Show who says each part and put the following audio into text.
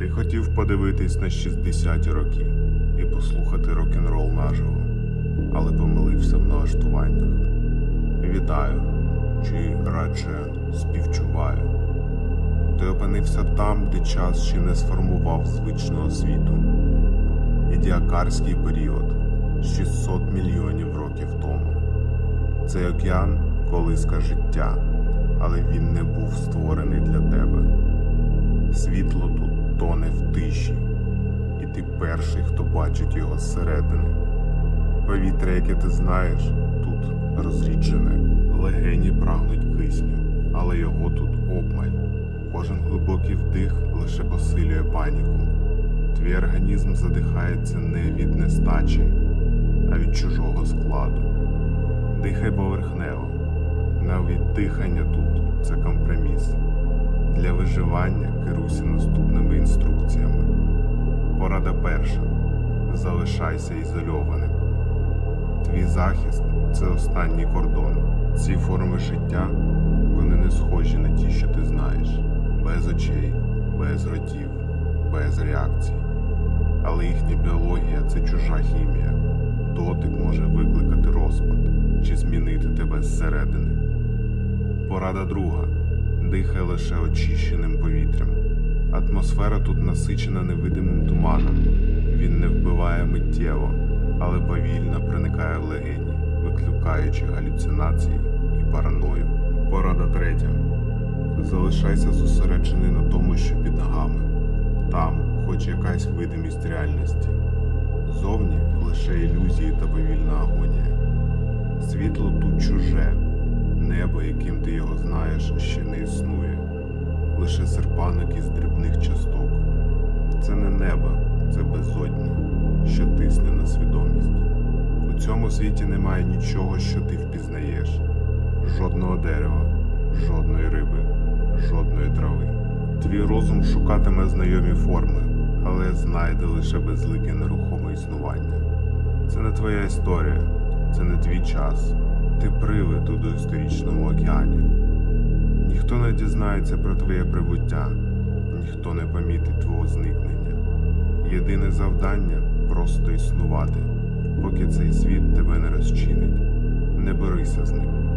Speaker 1: Ти хотів подивитись на 60-ті роки і послухати рок-н-рол наживо, але помилився в налаштуваннях. Вітаю, чи радше співчуваю. Ти опинився там, де час ще не сформував звичного світу. Ідіакарський період 600 мільйонів років тому. Цей океан колиска життя, але він не був створений для тебе. Світло тут тоне в тиші, і ти перший, хто бачить його зсередини. Повітря, яке ти знаєш, тут розріджене. Легені прагнуть кисню, але його тут обмаль. Кожен глибокий вдих лише посилює паніку. Твій організм задихається не від нестачі, а від чужого складу. Дихай поверхнево. Навіть дихання тут це компроміс. Виживання керуйся наступними інструкціями. Порада перша. Залишайся ізольованим. Твій захист це останній кордон. Ці форми життя вони не схожі на ті, що ти знаєш, без очей, без ротів, без реакцій. Але їхня біологія це чужа хімія. Дотик може викликати розпад чи змінити тебе зсередини. Порада друга. Дихай лише очищеним повітрям. Атмосфера тут насичена невидимим туманом. Він не вбиває миттєво, але повільно проникає в легені, викликаючи галюцинації і параною. Порада третя. Залишайся зосереджений на тому, що під ногами. Там хоч якась видимість реальності. Зовні лише ілюзії та повільна агонія. Світло тут чуже, небо, яким ти його знаєш, ще не існує. Лише серпанок із дрібних часток. Це не небо, це безодня, що тисне на свідомість. У цьому світі немає нічого, що ти впізнаєш. Жодного дерева, жодної риби, жодної трави. Твій розум шукатиме знайомі форми, але знайде лише безлике нерухоме існування. Це не твоя історія, це не твій час. Ти привид у доісторичному океані. Ніхто не дізнається про твоє прибуття, ніхто не помітить твого зникнення. Єдине завдання просто існувати, поки цей світ тебе не розчинить. Не борися з ним.